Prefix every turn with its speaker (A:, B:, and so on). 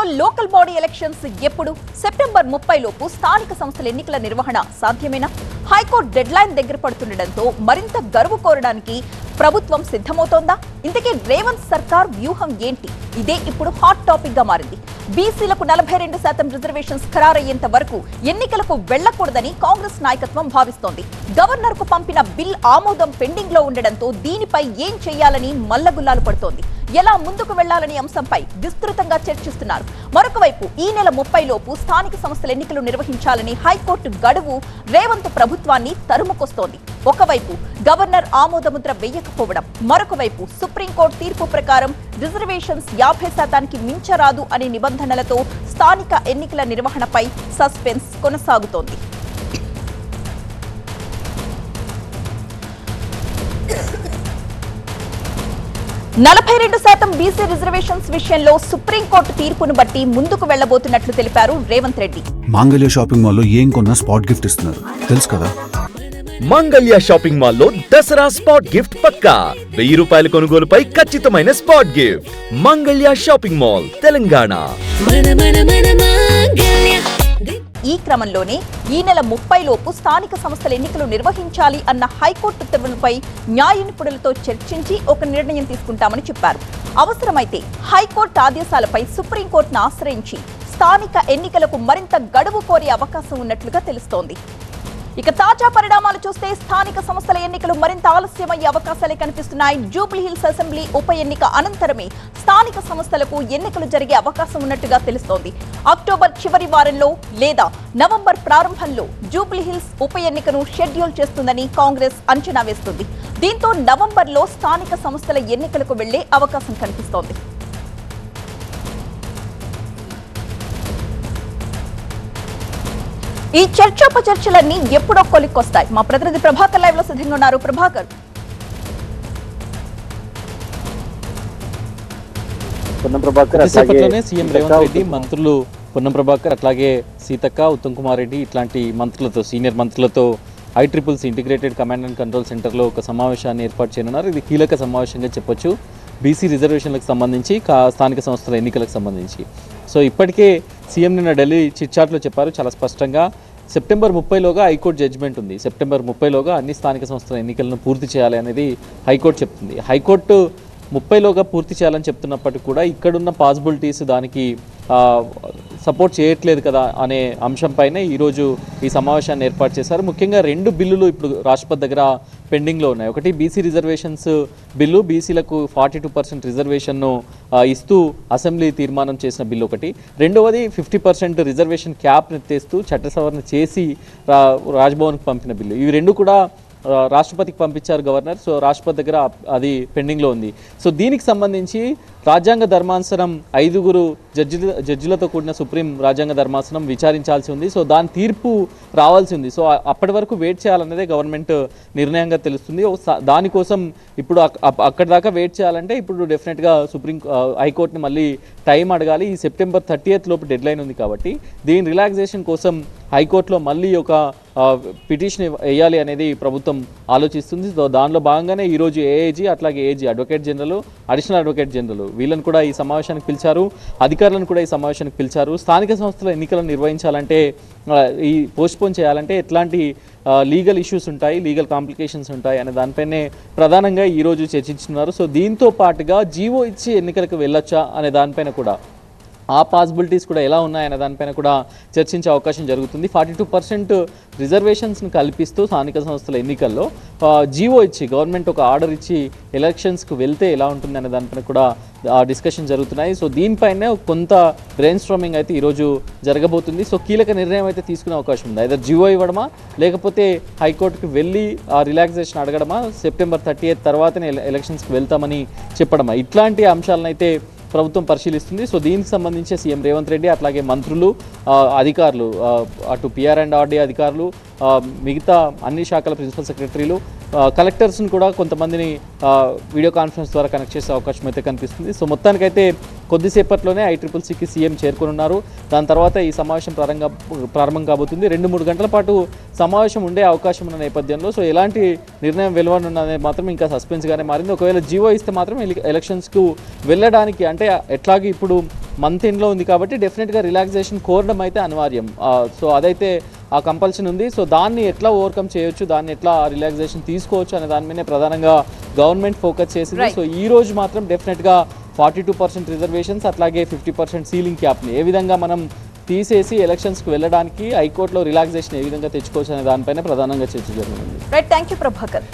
A: తెలంగాణలో local body elections ఎప్పుడు? September ముప్పై లోపు స్థానిక సంస్థల ఎన్నికల నిర్వహణ సాధ్యమేనా? హైకోర్టు డెడ్ లైన్ దగ్గర పడుతుండటంతో మరింత గడువు కోరడానికి ప్రభుత్వం సిద్ధమవుతోందా? ఇంతకీ రేవంత్ సర్కార్ వ్యూహం ఏంటి? ఇదే ఇప్పుడు హాట్ టాపిక్గా మారింది. బీసీలకు నలభై రెండు శాతం రిజర్వేషన్స్ ఖరారయ్యేంత వరకు ఎన్నికలకు వెళ్ళకూడదని కాంగ్రెస్ నాయకత్వం భావిస్తోంది. గవర్నర్కు పంపిన బిల్ ఆమోదం పెండింగ్లో ఉండడంతో దీనిపై ఏం చేయాలని మల్లగుల్లాలు పడుతోంది. ఎలా ముందుకు వెళ్ళాలనే అంశంపై విస్తృతంగా చర్చిస్తున్నారు. మరొక వైపు ఈ నెల ముప్పై లోపు స్థానిక సంస్థల ఎన్నికలు నిర్వహించాలని హైకోర్టు గడువు రేవంత్ ప్రభుత్వాన్ని తరుముకొస్తోంది. ఒకవైపు గవర్నర్ ఆమోదముద్ర వేయకపోవడం మరొక వైపు సుప్రీంకోర్టు తీర్పు ప్రకారం రిజర్వేషన్స్ యాభై శాతానికి మించరాదు అనే నిబంధనలతో స్థానిక ఎన్నికల నిర్వహణపై సస్పెన్స్ కొనసాగుతోంది. నలభై రెండు శాతం బీసీ రిజర్వేషన్స్ విషయంలో సుప్రీంకోర్టు తీర్పును బట్టి ముందుకు వెళ్ళబోతున్నట్లు తెలిపారు రేవంత్ రెడ్డి.
B: మాంగళ్య షాపింగ్ మాల్లో ఏం కొన్నా స్పాట్ గిఫ్ట్ ఇస్తున్నారు. తెలుసు కదా?
C: మంగళ్య షాపింగ్ మాల్లో దసరా స్పాట్ గిఫ్ట్ పక్కా. వెయ్యి రూపాయల కొనుగోలుపై ఖచ్చితమైన spot gift. Mangalya shopping mall Telangana.
A: ఈ క్రమంలోనే ఈ నెల ముప్పై లోపు స్థానిక సంస్థల ఎన్నికలు నిర్వహించాలి అన్న హైకోర్టు ఉత్తర్వులపై న్యాయ నిపుణులతో చర్చించి ఒక నిర్ణయం తీసుకుంటామని చెప్పారు. అవసరమైతే హైకోర్టు ఆదేశాలపై సుప్రీంకోర్టును ఆశ్రయించి స్థానిక ఎన్నికలకు మరింత గడువు కోరే అవకాశం ఉన్నట్లుగా తెలుస్తోంది. ఇక తాజా పరిణామాలు చూస్తే స్థానిక సంస్థల ఎన్నికలు మరింత ఆలస్యమయ్యే అవకాశాలే కనిపిస్తున్నాయి. జూబ్లీ హిల్స్ అసెంబ్లీ ఉప ఎన్నిక అనంతరమే స్థానిక సంస్థలకు ఎన్నికలు జరిగే అవకాశం ఉన్నట్టుగా తెలుస్తోంది. అక్టోబర్ చివరి వారంలో లేదా నవంబర్ ప్రారంభంలో జూబ్లీ హిల్స్ ఉప ఎన్నికను షెడ్యూల్ చేస్తుందని కాంగ్రెస్ అంచనా వేస్తుంది. దీంతో నవంబర్లో స్థానిక సంస్థల ఎన్నికలకు వెళ్ళే అవకాశం కనిపిస్తోంది. ఈ చర్చోపచర్చలన్నీ ఎప్పుడో కొలిక్కొస్తాయి. మా ప్రతినిధి ప్రభాకర్ లైవ్లో సిద్ధంగా ఉన్నారు. ప్రభాకర్.
D: సీఎం రేవంత్ రెడ్డి మంత్రులు పొన్నం ప్రభాకర్ అట్లాగే సీతక్క ఉత్తమ్ కుమార్ రెడ్డి ఇట్లాంటి మంత్రులతో సీనియర్ మంత్రులతో I triple C integrated command and control సెంటర్లో ఒక సమావేశాన్ని ఏర్పాటు చేయనున్నారు. ఇది కీలక సమావేశంగా చెప్పొచ్చు. బీసీ రిజర్వేషన్లకు సంబంధించి స్థానిక సంస్థల ఎన్నికలకు సంబంధించి. సో ఇప్పటికే సీఎం నిన్న ఢిల్లీ చిట్చాట్లో చెప్పారు చాలా స్పష్టంగా. సెప్టెంబర్ ముప్పైలోగా హైకోర్టు జడ్జిమెంట్ ఉంది. సెప్టెంబర్ ముప్పైలోగా అన్ని స్థానిక సంస్థల ఎన్నికలను పూర్తి చేయాలి అనేది హైకోర్టు చెప్తుంది. హైకోర్టు ముప్పైలోగా పూర్తి చేయాలని చెప్తున్నప్పటికీ కూడా ఇక్కడున్న పాసిబిలిటీస్ దానికి సపోర్ట్ చేయట్లేదు కదా అనే అంశంపైనే ఈరోజు ఈ సమావేశాన్ని ఏర్పాటు చేశారు. ముఖ్యంగా రెండు బిల్లులు ఇప్పుడు రాష్ట్రపతి దగ్గర పెండింగ్లో ఉన్నాయి. ఒకటి బీసీ రిజర్వేషన్స్ బిల్లు బీసీలకు ఫార్టీ టూ పర్సెంట్ రిజర్వేషన్ను ఇస్తూ అసెంబ్లీ తీర్మానం చేసిన బిల్లు ఒకటి. రెండవది ఫిఫ్టీ పర్సెంట్ రిజర్వేషన్ క్యాప్ ఎత్తేస్తూ చట్ట సవరణ చేసి రా రాజ్భవన్కి పంపిన బిల్లు. ఇవి రెండు కూడా రాష్ట్రపతికి పంపించారు గవర్నర్. సో రాష్ట్రపతి దగ్గర అది పెండింగ్లో ఉంది. సో దీనికి సంబంధించి రాజ్యాంగ ధర్మాసనం ఐదుగురు జడ్జిల జడ్జిలతో కూడిన సుప్రీం రాజ్యాంగ ధర్మాసనం విచారించాల్సి ఉంది. సో దాని తీర్పు రావాల్సి ఉంది. సో అప్పటి వరకు వెయిట్ చేయాలన్నదే గవర్నమెంట్ నిర్ణయంగా తెలుస్తుంది. దానికోసం ఇప్పుడు అక్- అక్కడి దాకా వెయిట్ చేయాలంటే ఇప్పుడు డెఫినెట్గా సుప్రీం హైకోర్టుని మళ్ళీ టైం అడగాలి. ఈ సెప్టెంబర్ థర్టీ లోపు డెడ్లైన్ ఉంది కాబట్టి దీని రిలాక్సేషన్ కోసం హైకోర్టులో మళ్ళీ ఒక పిటిషన్ వేయాలి అనేది ప్రభుత్వం ఆలోచిస్తుంది. సో దానిలో భాగంగానే ఈరోజు ఏఏజీ అట్లాగే AG advocate general additional advocate general వీళ్ళని కూడా ఈ సమావేశానికి పిలిచారు. అధికారులను కూడా ఈ సమావేశానికి పిలిచారు. స్థానిక సంస్థల ఎన్నికలను నిర్వహించాలంటే ఈ పోస్ట్పోన్ చేయాలంటే ఎట్లాంటి లీగల్ ఇష్యూస్ ఉంటాయి లీగల్ కాంప్లికేషన్స్ ఉంటాయి అనే దానిపైనే ప్రధానంగా ఈరోజు చర్చించున్నారు సో దీంతో పాటుగా జీవో ఇచ్చి ఎన్నికలకు వెళ్ళొచ్చా అనే దానిపైన కూడా ఆ పాసిబిలిటీస్ కూడా ఎలా ఉన్నాయనే దానిపైన కూడా చర్చించే అవకాశం జరుగుతుంది. ఫార్టీ టూ పర్సెంట్ రిజర్వేషన్స్ని కల్పిస్తూ స్థానిక సంస్థల ఎన్నికల్లో జీవో ఇచ్చి గవర్నమెంట్ ఒక ఆర్డర్ ఇచ్చి ఎలక్షన్స్కి వెళ్తే ఎలా ఉంటుంది అనే దానిపైన కూడా డిస్కషన్ జరుగుతున్నాయి. సో దీనిపైనే కొంత బ్రెయిన్ స్ట్రామింగ్ అయితే ఈరోజు జరగబోతుంది. సో కీలక నిర్ణయం అయితే తీసుకునే అవకాశం ఉంది. అయితే జియో ఇవ్వడమా లేకపోతే హైకోర్టుకి వెళ్ళి ఆ రిలాక్సేషన్ అడగడమా సెప్టెంబర్ థర్టీ ఎయిత్ తర్వాతనే ఎలక్షన్స్కి వెళ్తామని చెప్పడమా? ఇట్లాంటి అంశాలను అయితే ప్రభుత్వం పరిశీలిస్తుంది. సో దీనికి సంబంధించి సీఎం రేవంత్ రెడ్డి అట్లాగే మంత్రులు అధికారులు అటు పిఆర్ అండ్ ఆర్డీ అధికారులు మిగతా అన్ని శాఖల ప్రిన్సిపల్ సెక్రటరీలు కలెక్టర్స్ని కూడా కొంతమందిని వీడియో కాన్ఫరెన్స్ ద్వారా కనెక్ట్ చేసే అవకాశం అయితే కనిపిస్తుంది. సో మొత్తానికైతే కొద్దిసేపట్లోనే ఐట్రిపుల్సీకి సీఎం చేరుకోనున్నారు. దాని తర్వాత ఈ సమావేశం ప్రారంభ ప్రారంభం కాబోతుంది. రెండు మూడు గంటల పాటు సమావేశం ఉండే అవకాశం ఉన్న నేపథ్యంలో సో ఎలాంటి నిర్ణయం వెలువనున్నది మాత్రం ఇంకా సస్పెన్స్గానే మారింది. ఒకవేళ జీవో ఇస్తే మాత్రం ఎలక్షన్స్కు వెళ్ళడానికి అంటే ఎట్లాగే ఇప్పుడు మంత్ ఎండ్లో ఉంది కాబట్టి డెఫినెట్గా రిలాక్సేషన్ కోరడం అయితే అనివార్యం. సో అదైతే ఆ కంపల్షన్ ఉంది. సో దాన్ని ఎట్లా ఓవర్కమ్ చేయొచ్చు? దాన్ని ఎట్లా రిలాక్సేషన్ తీసుకోవచ్చు? అనే దాని మీదనే ప్రధానంగా గవర్నమెంట్ ఫోకస్ చేసింది. సో ఈ రోజు మాత్రం డెఫినెట్గా ఫార్టీ టూ పర్సెంట్ రిజర్వేషన్స్ అట్లాగే ఫిఫ్టీ పర్సెంట్ సీలింగ్ క్యాప్ని ఏ విధంగా మనం తీసేసి ఎలక్షన్స్కి వెళ్ళడానికి హైకోర్టులో రిలాక్సేషన్ ఏ విధంగా తెచ్చుకోవచ్చు అనే దానిపైన ప్రధానంగా చర్చ జరిగింది
A: రైట్ థ్యాంక్ యూ ప్రభాకర్